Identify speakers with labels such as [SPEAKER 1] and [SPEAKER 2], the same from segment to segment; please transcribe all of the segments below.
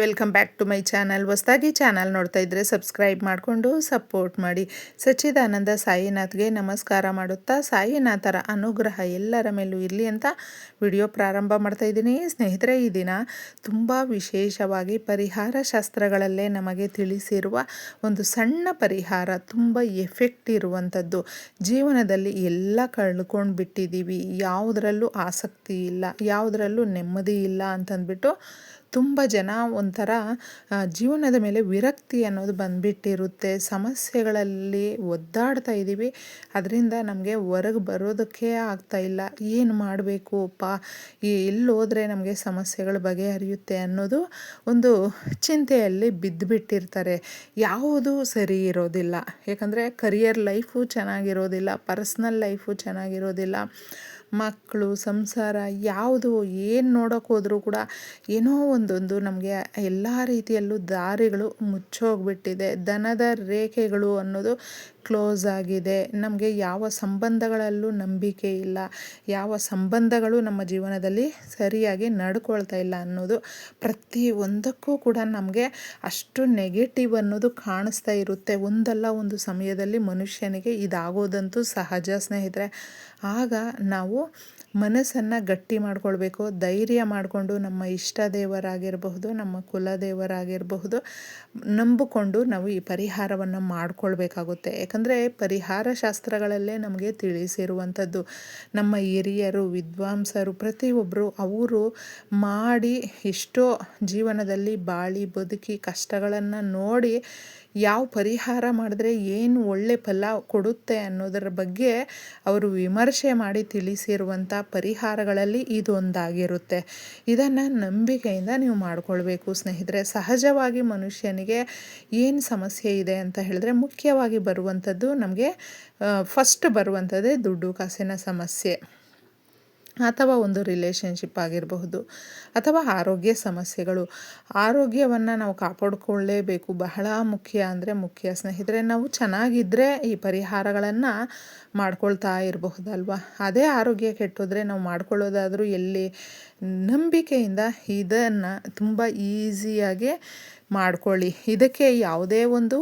[SPEAKER 1] Welcome back to my channel. ಹೊಸದಾಗಿ channel ನೋಡ್ತಾ ಇದ್ದರೆ ಸಬ್ಸ್ಕ್ರೈಬ್ ಮಾಡಿಕೊಂಡು ಸಪೋರ್ಟ್ ಮಾಡಿ. ಸಚ್ಚಿದಾನಂದ ಸಾಯಿನಾಥ್ಗೆ ನಮಸ್ಕಾರ ಮಾಡುತ್ತಾ ಸಾಯಿನಾಥರ ಅನುಗ್ರಹ ಎಲ್ಲರ ಮೇಲೂ ಇರಲಿ ಅಂತ ವಿಡಿಯೋ ಪ್ರಾರಂಭ ಮಾಡ್ತಾ ಇದ್ದೀನಿ. ಸ್ನೇಹಿತರೆ, ಈ ದಿನ ತುಂಬ ವಿಶೇಷವಾಗಿ ಪರಿಹಾರ ಶಾಸ್ತ್ರಗಳಲ್ಲೇ ನಮಗೆ ತಿಳಿಸಿರುವ ಒಂದು ಸಣ್ಣ ಪರಿಹಾರ, ತುಂಬ ಎಫೆಕ್ಟ್ ಇರುವಂಥದ್ದು. ಜೀವನದಲ್ಲಿ ಎಲ್ಲ ಕಳ್ಕೊಂಡು ಬಿಟ್ಟಿದ್ದೀವಿ ಯಾವುದರಲ್ಲೂ ಆಸಕ್ತಿ ಇಲ್ಲ, ಯಾವುದರಲ್ಲೂ ನೆಮ್ಮದಿ ಇಲ್ಲ ಅಂತಂದ್ಬಿಟ್ಟು ತುಂಬ ಜನ ಒಂಥರ ಜೀವನದ ಮೇಲೆ ವಿರಕ್ತಿ ಅನ್ನೋದು ಬಂದುಬಿಟ್ಟಿರುತ್ತೆ. ಸಮಸ್ಯೆಗಳಲ್ಲಿ ಒದ್ದಾಡ್ತಾ ಇದ್ದೀವಿ. ಅದರಿಂದ ನಮಗೆ ಹೊರಗೆ ಬರೋದಕ್ಕೆ ಆಗ್ತಾಯಿಲ್ಲ ಏನು ಮಾಡಬೇಕು ಪಾ ಎಲ್ಲೋದ್ರೆ ನಮಗೆ ಸಮಸ್ಯೆಗಳು ಬಗೆಹರಿಯುತ್ತೆ ಅನ್ನೋದು ಒಂದು ಚಿಂತೆಯಲ್ಲಿ ಬಿದ್ದುಬಿಟ್ಟಿರ್ತಾರೆ ಯಾವುದು ಸರಿ ಇರೋದಿಲ್ಲ. ಯಾಕಂದರೆ ಕರಿಯರ್ ಲೈಫು ಚೆನ್ನಾಗಿರೋದಿಲ್ಲ. ಪರ್ಸ್ನಲ್ ಲೈಫು ಚೆನ್ನಾಗಿರೋದಿಲ್ಲ. ಮಕ್ಕಳು, ಸಂಸಾರ, ಯಾವುದು, ಏನು ನೋಡೋಕೆ ಹೋದರೂ ಕೂಡ ಏನೋ ಒಂದೊಂದು ನಮಗೆ ಎಲ್ಲ ರೀತಿಯಲ್ಲೂ ದಾರಿಗಳು ಮುಚ್ಚೋಗಿಬಿಟ್ಟಿದೆ. ದನದ ರೇಖೆಗಳು ಅನ್ನೋದು ಕ್ಲೋಸ್ ಆಗಿದೆ. ನಮಗೆ ಯಾವ ಸಂಬಂಧಗಳಲ್ಲೂ ನಂಬಿಕೆ ಇಲ್ಲ. ಯಾವ ಸಂಬಂಧಗಳು ನಮ್ಮ ಜೀವನದಲ್ಲಿ ಸರಿಯಾಗಿ ನಡ್ಕೊಳ್ತಾ ಇಲ್ಲ ಅನ್ನೋದು ಪ್ರತಿ ಒಂದಕ್ಕೂ ಕೂಡ ನಮಗೆ ಅಷ್ಟು ನೆಗೆಟಿವ್ ಅನ್ನೋದು ಕಾಣಿಸ್ತಾ ಇರುತ್ತೆ. ಒಂದಲ್ಲ ಒಂದು ಸಮಯದಲ್ಲಿ ಮನುಷ್ಯನಿಗೆ ಇದಾಗೋದಂತೂ ಸಹಜ ಸ್ನೇಹಿತರೆ. ಆಗ ನಾವು ಮನಸ್ಸನ್ನು ಗಟ್ಟಿ ಮಾಡ್ಕೊಳ್ಬೇಕು, ಧೈರ್ಯ ಮಾಡಿಕೊಂಡು ನಮ್ಮ ಇಷ್ಟ ದೇವರಾಗಿರಬಹುದು, ನಮ್ಮ ಕುಲದೇವರಾಗಿರಬಹುದು ನಂಬಿಕೊಂಡು ನಾವು ಈ ಪರಿಹಾರವನ್ನು ಮಾಡಿಕೊಳ್ಬೇಕಾಗುತ್ತೆ. ಯಾಕಂದರೆ ಪರಿಹಾರ ಶಾಸ್ತ್ರಗಳಲ್ಲೇ ನಮಗೆ ತಿಳಿಸಿರುವಂಥದ್ದು, ನಮ್ಮ ಹಿರಿಯರು, ವಿದ್ವಾಂಸರು ಪ್ರತಿಯೊಬ್ಬರು ಅವರು ಮಾಡಿ ಎಷ್ಟೋ ಜೀವನದಲ್ಲಿ ಬಾಳಿ, ಬದುಕಿ ಕಷ್ಟಗಳನ್ನು ನೋಡಿ ಯಾವ ಪರಿಹಾರ ಮಾಡಿದ್ರೆ ಏನು ಒಳ್ಳೆ ಫಲ ಕೊಡುತ್ತೆ ಅನ್ನೋದರ ಬಗ್ಗೆ ಅವರು ವಿಮರ್ಶೆ ಮಾಡಿ ತಿಳಿಸಿರುವಂಥ ಪರಿಹಾರಗಳಲ್ಲಿ ಇದೊಂದಾಗಿರುತ್ತೆ. ಇದನ್ನು ನಂಬಿಕೆಯಿಂದ ನೀವು ಮಾಡಿಕೊಳ್ಬೇಕು ಸ್ನೇಹಿತರೆ. ಸಹಜವಾಗಿ ಮನುಷ್ಯನಿಗೆ ಏನು ಸಮಸ್ಯೆ ಇದೆ ಅಂತ ಹೇಳಿದ್ರೆ ಮುಖ್ಯವಾಗಿ ಬರುವಂಥದ್ದು ನಮಗೆ ಫಸ್ಟ್ ಬರುವಂಥದ್ದೇ ದುಡ್ಡು, ಕಾಸಿನ ಸಮಸ್ಯೆ. ಅಥವಾ ಒಂದು ರಿಲೇಷನ್ಶಿಪ್ ಆಗಿರಬಹುದು ಅಥವಾ ಆರೋಗ್ಯ ಸಮಸ್ಯೆಗಳು. ಆರೋಗ್ಯವನ್ನು ನಾವು ಕಾಪಾಡಿಕೊಳ್ಳೇಬೇಕು. ಬಹಳ ಮುಖ್ಯ ಅಂದರೆ ಮುಖ್ಯ ಸ್ನೇಹಿತರೆ, ನಾವು ಚೆನ್ನಾಗಿದ್ದರೆ ಈ ಪರಿಹಾರಗಳನ್ನು ಮಾಡ್ಕೊಳ್ತಾ ಇರಬಹುದಲ್ವ? ಅದೇ ಆರೋಗ್ಯ ಕೆಟ್ಟೋದ್ರೆ ನಾವು ಮಾಡ್ಕೊಳ್ಳೋದಾದರೂ ಎಲ್ಲಿ ನಂಬಿಕೆಯಿಂದ ಇದನ್ನು ತುಂಬ ಈಸಿಯಾಗಿ ಮಾಡ್ಕೊಳ್ಳಿ. ಇದಕ್ಕೆ ಯಾವುದೇ ಒಂದು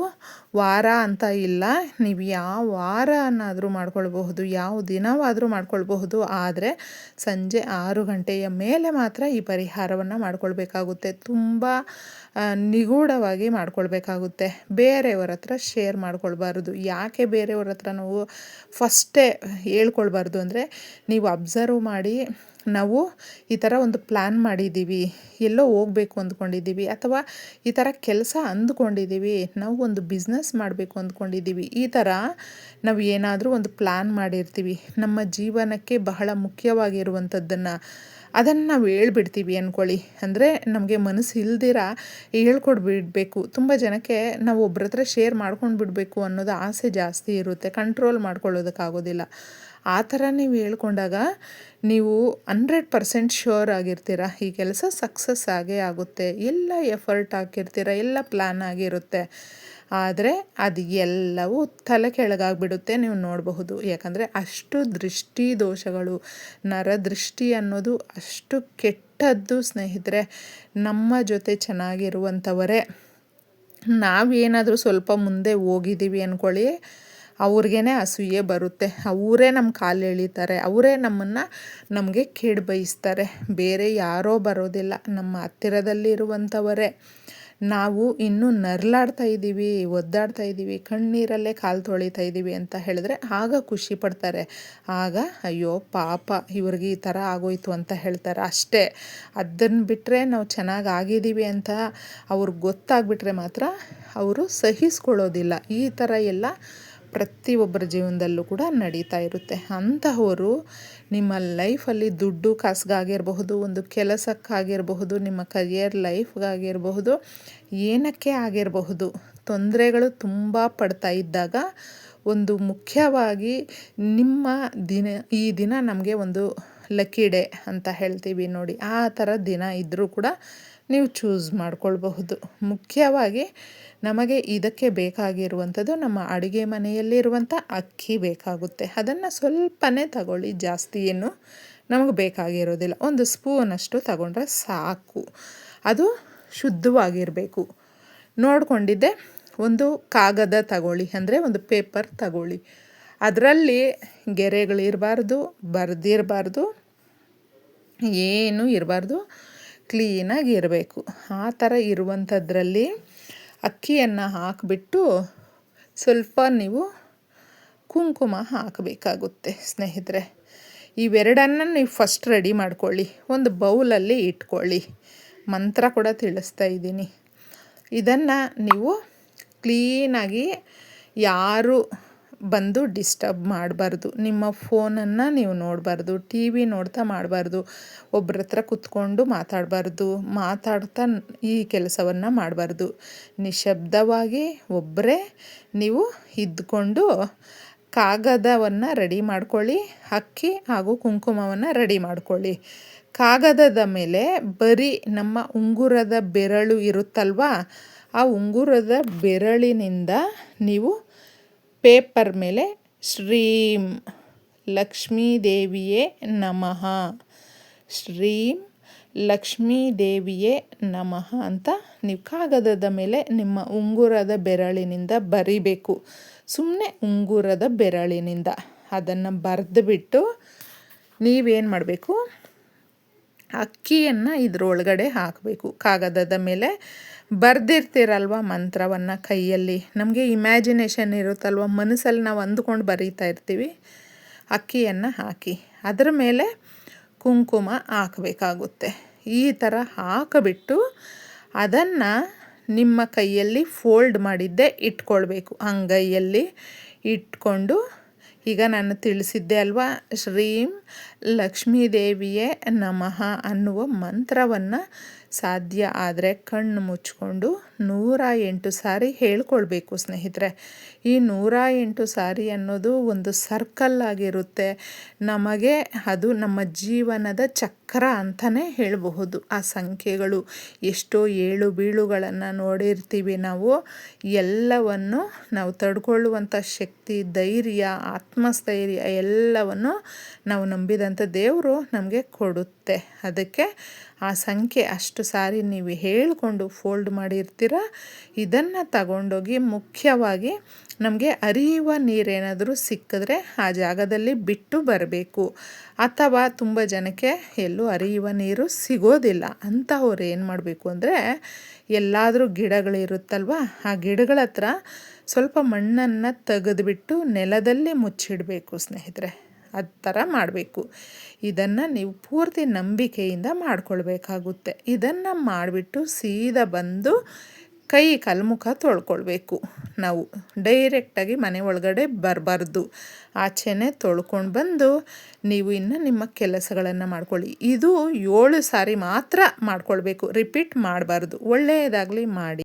[SPEAKER 1] ವಾರ ಅಂತ ಇಲ್ಲ. ನೀವು ಯಾವ ವಾರನಾದರೂ ಮಾಡ್ಕೊಳ್ಬಹುದು, ಯಾವ ದಿನವಾದರೂ ಮಾಡ್ಕೊಳ್ಬಹುದು. ಆದರೆ ಸಂಜೆ ಆರು ಗಂಟೆಯ ಮೇಲೆ ಮಾತ್ರ ಈ ಪರಿಹಾರವನ್ನು ಮಾಡ್ಕೊಳ್ಬೇಕಾಗುತ್ತೆ. ತುಂಬ ನಿಗೂಢವಾಗಿ ಮಾಡ್ಕೊಳ್ಬೇಕಾಗುತ್ತೆ. ಬೇರೆಯವರ ಹತ್ರ ಶೇರ್ ಮಾಡ್ಕೊಳ್ಬಾರ್ದು. ಯಾಕೆ ಬೇರೆಯವ್ರ ಹತ್ರ ನಾವು ಫಸ್ಟೇ ಹೇಳ್ಕೊಳ್ಬಾರ್ದು ಅಂದರೆ ನೀವು ಅಬ್ಸರ್ವ್ ಮಾಡಿ ನಾವು ಈ ಥರ ಒಂದು ಪ್ಲ್ಯಾನ್ ಮಾಡಿದ್ದೀವಿ, ಎಲ್ಲೋ ಹೋಗಬೇಕು ಅಂದ್ಕೊಂಡಿದ್ದೀವಿ ಅಥವಾ ಈ ಥರ ಕೆಲಸ ಅಂದ್ಕೊಂಡಿದ್ದೀವಿ, ನಾವು ಒಂದು ಬಿಸ್ನೆಸ್ ಮಾಡಬೇಕು ಅಂದ್ಕೊಂಡಿದ್ದೀವಿ, ಈ ಥರ ನಾವು ಏನಾದರೂ ಒಂದು ಪ್ಲ್ಯಾನ್ ಮಾಡಿರ್ತೀವಿ. ನಮ್ಮ ಜೀವನಕ್ಕೆ ಬಹಳ ಮುಖ್ಯವಾಗಿರುವಂಥದ್ದನ್ನು ಅದನ್ನು ನಾವು ಹೇಳ್ಬಿಡ್ತೀವಿ ಅಂದ್ಕೊಳ್ಳಿ ಅಂದರೆ ನಮಗೆ ಮನಸ್ಸು ಇಲ್ದಿರ ಹೇಳ್ಕೊಡ್ಬಿಡ್ಬೇಕು. ತುಂಬ ಜನಕ್ಕೆ ನಾವು ಒಬ್ರ ಹತ್ರ ಶೇರ್ ಮಾಡ್ಕೊಂಡು ಬಿಡಬೇಕು ಅನ್ನೋದು ಆಸೆ ಜಾಸ್ತಿ ಇರುತ್ತೆ. ಕಂಟ್ರೋಲ್ ಮಾಡ್ಕೊಳ್ಳೋದಕ್ಕಾಗೋದಿಲ್ಲ. ಆ ಥರ ನೀವು ಹೇಳ್ಕೊಂಡಾಗ ನೀವು ಹಂಡ್ರೆಡ್ ಪರ್ಸೆಂಟ್ ಶ್ಯೂರ್ ಆಗಿರ್ತೀರ. ಈ ಕೆಲಸ ಸಕ್ಸಸ್ ಆಗೇ ಆಗುತ್ತೆ. ಎಲ್ಲ ಎಫರ್ಟ್ ಹಾಕಿರ್ತೀರ. ಎಲ್ಲ ಪ್ಲ್ಯಾನ್ ಆಗಿರುತ್ತೆ. ಆದರೆ ಅದು ಎಲ್ಲವೂ ತಲೆ ಕೆಳಗಾಗ್ಬಿಡುತ್ತೆ ನೀವು ನೋಡಬಹುದು. ಯಾಕಂದರೆ ಅಷ್ಟು ದೃಷ್ಟಿ ದೋಷಗಳು, ನರದೃಷ್ಟಿ ಅನ್ನೋದು ಅಷ್ಟು ಕೆಟ್ಟದ್ದು ಸ್ನೇಹಿತರೆ, ನಮ್ಮ ಜೊತೆ ಚೆನ್ನಾಗಿರುವಂಥವರೇ, ನಾವೇನಾದರೂ ಸ್ವಲ್ಪ ಮುಂದೆ ಹೋಗಿದ್ದೀವಿ ಅಂದ್ಕೊಳ್ಳಿ ಅವ್ರಿಗೇ ಅಸೂಯೆ ಬರುತ್ತೆ. ಅವರೇ ನಮ್ಮ ಕಾಲು ಎಳಿತಾರೆ, ಅವರೇ ನಮ್ಮನ್ನು ನಮಗೆ ಕೇಡು ಬಯಸ್ತಾರೆ. ಬೇರೆ ಯಾರೋ ಬರೋದಿಲ್ಲ, ನಮ್ಮ ಹತ್ತಿರದಲ್ಲಿರುವಂಥವರೇ. ನಾವು ಇನ್ನೂ ನರ್ಲಾಡ್ತಾ ಇದ್ದೀವಿ, ಒದ್ದಾಡ್ತಾ ಇದ್ದೀವಿ, ಕಣ್ಣೀರಲ್ಲೇ ಕಾಲು ತೊಳಿತಾ ಇದ್ದೀವಿ ಅಂತ ಹೇಳಿದ್ರೆ ಆಗ ಖುಷಿ ಪಡ್ತಾರೆ. ಆಗ ಅಯ್ಯೋ ಪಾಪ ಇವ್ರಿಗೆ ಈ ಥರ ಆಗೋಯ್ತು ಅಂತ ಹೇಳ್ತಾರೆ. ಅಷ್ಟೇ ಅದನ್ನು ಬಿಟ್ಟರೆ ನಾವು ಚೆನ್ನಾಗಿ ಆಗಿದ್ದೀವಿ ಅಂತ ಅವ್ರಿಗೆ ಗೊತ್ತಾಗ್ಬಿಟ್ರೆ ಮಾತ್ರ ಅವರು ಸಹಿಸ್ಕೊಳ್ಳೋದಿಲ್ಲ. ಈ ಥರ ಎಲ್ಲ ಪ್ರತಿಯೊಬ್ಬರ ಜೀವನದಲ್ಲೂ ಕೂಡ ನಡೀತಾ ಇರುತ್ತೆ. ಅಂತಹವರು ನಿಮ್ಮ ಲೈಫಲ್ಲಿ ದುಡ್ಡು ಕಾಸಿಗಾಗಿರಬಹುದು ಒಂದು ಕೆಲಸಕ್ಕಾಗಿರಬಹುದು, ನಿಮ್ಮ ಕರಿಯರ್ ಲೈಫ್ಗಾಗಿರಬಹುದು ಏನಕ್ಕೆ ಆಗಿರಬಹುದು, ತೊಂದರೆಗಳು ತುಂಬ ಪಡ್ತಾ ಇದ್ದಾಗ ಒಂದು ಮುಖ್ಯವಾಗಿ ನಿಮ್ಮ ದಿನ, ಈ ದಿನ ನಮಗೆ ಒಂದು ಲಕ್ಕಿ ಡೇ ಅಂತ ಹೇಳ್ತೀವಿ ನೋಡಿ. ಆ ಥರ ದಿನ ಇದ್ದರೂ ಕೂಡ ನೀವು ಚೂಸ್ ಮಾಡ್ಕೊಳ್ಬಹುದು. ಮುಖ್ಯವಾಗಿ ನಮಗೆ ಇದಕ್ಕೆ ಬೇಕಾಗಿರುವಂಥದ್ದು ನಮ್ಮ ಅಡುಗೆ ಮನೆಯಲ್ಲಿರುವಂಥ ಅಕ್ಕಿ ಬೇಕಾಗುತ್ತೆ. ಅದನ್ನು ಸ್ವಲ್ಪನೇ ತಗೊಳ್ಳಿ, ಜಾಸ್ತಿ ಏನು ನಮಗೆ ಬೇಕಾಗಿರೋದಿಲ್ಲ. ಒಂದು ಸ್ಪೂನಷ್ಟು ತಗೊಂಡ್ರೆ ಸಾಕು. ಅದು ಶುದ್ಧವಾಗಿರಬೇಕು. ನೋಡಿಕೊಂಡಿದ್ದೆ, ಒಂದು ಕಾಗದ ತಗೊಳ್ಳಿ ಅಂದರೆ ಒಂದು ಪೇಪರ್ ತಗೊಳ್ಳಿ. ಅದರಲ್ಲಿ ಗೆರೆಗಳಿರಬಾರ್ದು, ಬರೆದಿರಬಾರ್ದು, ಏನೂ ಇರಬಾರ್ದು. ಕ್ಲೀನಾಗಿ ಇರಬೇಕು. ಆ ಥರ ಇರುವಂಥದ್ರಲ್ಲಿ ಅಕ್ಕಿಯನ್ನು ಹಾಕಿಬಿಟ್ಟು ಸ್ವಲ್ಪ ನೀವು ಕುಂಕುಮ ಹಾಕಬೇಕಾಗುತ್ತೆ ಸ್ನೇಹಿತರೆ. ಇವೆರಡನ್ನು ನೀವು ಫಸ್ಟ್ ರೆಡಿ ಮಾಡ್ಕೊಳ್ಳಿ. ಒಂದು ಬೌಲಲ್ಲಿ ಇಟ್ಕೊಳ್ಳಿ. ಮಂತ್ರ ಕೂಡ ತಿಳಿಸ್ತಾ ಇದ್ದೀನಿ. ಇದನ್ನು ನೀವು ಕ್ಲೀನಾಗಿ ಯಾರು ಬಂದು ಡಿಸ್ಟರ್ಬ್ ಮಾಡಬಾರ್ದು. ನಿಮ್ಮ ಫೋನನ್ನು ನೀವು ನೋಡಬಾರ್ದು, ಟಿ ವಿ ನೋಡ್ತಾ ಮಾಡಬಾರ್ದು ಒಬ್ಬರ ಹತ್ರ ಕುತ್ಕೊಂಡು ಮಾತಾಡಬಾರ್ದು, ಮಾತಾಡ್ತಾ ಈ ಕೆಲಸವನ್ನು ಮಾಡಬಾರ್ದು. ನಿಶಬ್ದವಾಗಿ ಒಬ್ಬರೇ ನೀವು ಇದ್ಕೊಂಡು ಕಾಗದವನ್ನು ರೆಡಿ ಮಾಡ್ಕೊಳ್ಳಿ, ಅಕ್ಕಿ ಹಾಗೂ ಕುಂಕುಮವನ್ನು ರೆಡಿ ಮಾಡ್ಕೊಳ್ಳಿ. ಕಾಗದದ ಮೇಲೆ ಬರೀ ನಮ್ಮ ಉಂಗುರದ ಬೆರಳು ಇರುತ್ತಲ್ವಾ? ಆ ಉಂಗುರದ ಬೆರಳಿನಿಂದ ನೀವು ಪೇಪರ್ ಮೇಲೆ ಶ್ರೀಂ ಲಕ್ಷ್ಮೀ ದೇವಿಯೇ ನಮಃ. ಶ್ರೀಂ ಲಕ್ಷ್ಮೀ ದೇವಿಯೇ ನಮಃ ಅಂತ ನೀವು ಕಾಗದದ ಮೇಲೆ ನಿಮ್ಮ ಉಂಗುರದ ಬೆರಳಿನಿಂದ ಬರಿಬೇಕು. ಸುಮ್ಮನೆ ಉಂಗುರದ ಬೆರಳಿನಿಂದ ಅದನ್ನು ಬರೆದುಬಿಟ್ಟು ನೀವೇನು ಮಾಡಬೇಕು? ಅಕ್ಕಿಯನ್ನು ಇದರೊಳಗಡೆ ಹಾಕಬೇಕು. ಕಾಗದದ ಮೇಲೆ ಬರೆದಿರ್ತೀರಲ್ವ ಮಂತ್ರವನ್ನು ಕೈಯಲ್ಲಿ? ನಮಗೆ ಇಮ್ಯಾಜಿನೇಷನ್ ಇರುತ್ತಲ್ವ? ಮನಸ್ಸಲ್ಲಿ ನಾವು ಅಂದುಕೊಂಡು ಬರೀತಾ ಇರ್ತೀವಿ. ಅಕ್ಕಿಯನ್ನು ಹಾಕಿ, ಅದರ ಮೇಲೆ ಕುಂಕುಮ ಹಾಕಬೇಕಾಗುತ್ತೆ. ಈ ಥರ ಹಾಕಿಬಿಟ್ಟು ಅದನ್ನು ನಿಮ್ಮ ಕೈಯಲ್ಲಿ ಫೋಲ್ಡ್ ಮಾಡಿದ್ದೆ ಇಟ್ಕೊಳ್ಬೇಕು. ಅಂಗೈಯಲ್ಲಿ ಇಟ್ಕೊಂಡು, ಈಗ ನಾನು ತಿಳಿಸಿದ್ದೆ ಅಲ್ವಾ, ಶ್ರೀಂ ಲಕ್ಷ್ಮೀದೇವಿಯೇ ನಮಃ ಅನ್ನುವ ಮಂತ್ರವನ್ನು ಸಾಧ್ಯ ಆದರೆ ಕಣ್ಣು ಮುಚ್ಕೊಂಡು ನೂರ ಎಂಟು ಸಾರಿ ಹೇಳ್ಕೊಳ್ಬೇಕು ಸ್ನೇಹಿತರೆ. ಈ ನೂರ ಎಂಟು ಸಾರಿ ಅನ್ನೋದು ಒಂದು ಸರ್ಕಲ್ ಆಗಿರುತ್ತೆ. ನಮಗೆ ಅದು ನಮ್ಮ ಜೀವನದ ಚಕ್ರ ಅಂತಲೇ ಹೇಳಬಹುದು. ಆ ಸಂಖ್ಯೆಗಳು ಎಷ್ಟೋ ಏಳು ಬೀಳುಗಳನ್ನು ನೋಡಿರ್ತೀವಿ ನಾವು. ಎಲ್ಲವನ್ನು ನಾವು ತಡ್ಕೊಳ್ಳುವಂಥ ಶಕ್ತಿ, ಧೈರ್ಯ, ಆತ್ಮಸ್ಥೈರ್ಯ ಎಲ್ಲವನ್ನು ನಾವು ನಂಬಿದಂಥ ದೇವರು ನಮಗೆ ಕೊಡುತ್ತೆ. ಅದಕ್ಕೆ ಆ ಸಂಖ್ಯೆ ಅಷ್ಟು ಸಾರಿ ನೀವು ಹೇಳಿಕೊಂಡು ಫೋಲ್ಡ್ ಮಾಡಿರ್ತೀರ, ಇದನ್ನು ತಗೊಂಡೋಗಿ ಮುಖ್ಯವಾಗಿ ನಮಗೆ ಅರಿಯುವ ನೀರೇನಾದರೂ ಸಿಕ್ಕಿದ್ರೆ ಆ ಜಾಗದಲ್ಲಿ ಬಿಟ್ಟು ಬರಬೇಕು. ಅಥವಾ ತುಂಬ ಜನಕ್ಕೆ ಎಲ್ಲೂ ಅರಿಯುವ ನೀರು ಸಿಗೋದಿಲ್ಲ. ಅಂಥವ್ರು ಏನು ಮಾಡಬೇಕು ಅಂದರೆ, ಎಲ್ಲಾದರೂ ಗಿಡಗಳಿರುತ್ತಲ್ವ ಆ ಗಿಡಗಳ ಸ್ವಲ್ಪ ಮಣ್ಣನ್ನು ತೆಗೆದುಬಿಟ್ಟು ನೆಲದಲ್ಲಿ ಮುಚ್ಚಿಡಬೇಕು ಸ್ನೇಹಿತರೆ. ಆ ಥರ ಮಾಡಬೇಕು. ಇದನ್ನು ನೀವು ಪೂರ್ತಿ ನಂಬಿಕೆಯಿಂದ ಮಾಡಿಕೊಳ್ಬೇಕಾಗುತ್ತೆ. ಇದನ್ನು ಮಾಡಿಬಿಟ್ಟು ಸೀದಾ ಬಂದು ಕೈ ಕಲ್ಮುಖ ತೊಳ್ಕೊಳ್ಬೇಕು. ನಾವು ಡೈರೆಕ್ಟಾಗಿ ಮನೆ ಒಳಗಡೆ ಬರಬಾರ್ದು. ಆಚೆನೆ ತೊಳ್ಕೊಂಡು ಬಂದು ನೀವು ಇನ್ನು ನಿಮ್ಮ ಕೆಲಸಗಳನ್ನು ಮಾಡ್ಕೊಳ್ಳಿ. ಇದು ಏಳು ಸಾರಿ ಮಾತ್ರ ಮಾಡ್ಕೊಳ್ಬೇಕು. ರಿಪೀಟ್ ಮಾಡಬಾರ್ದು. ಒಳ್ಳೆಯದಾಗಲಿ ಮಾಡಿ.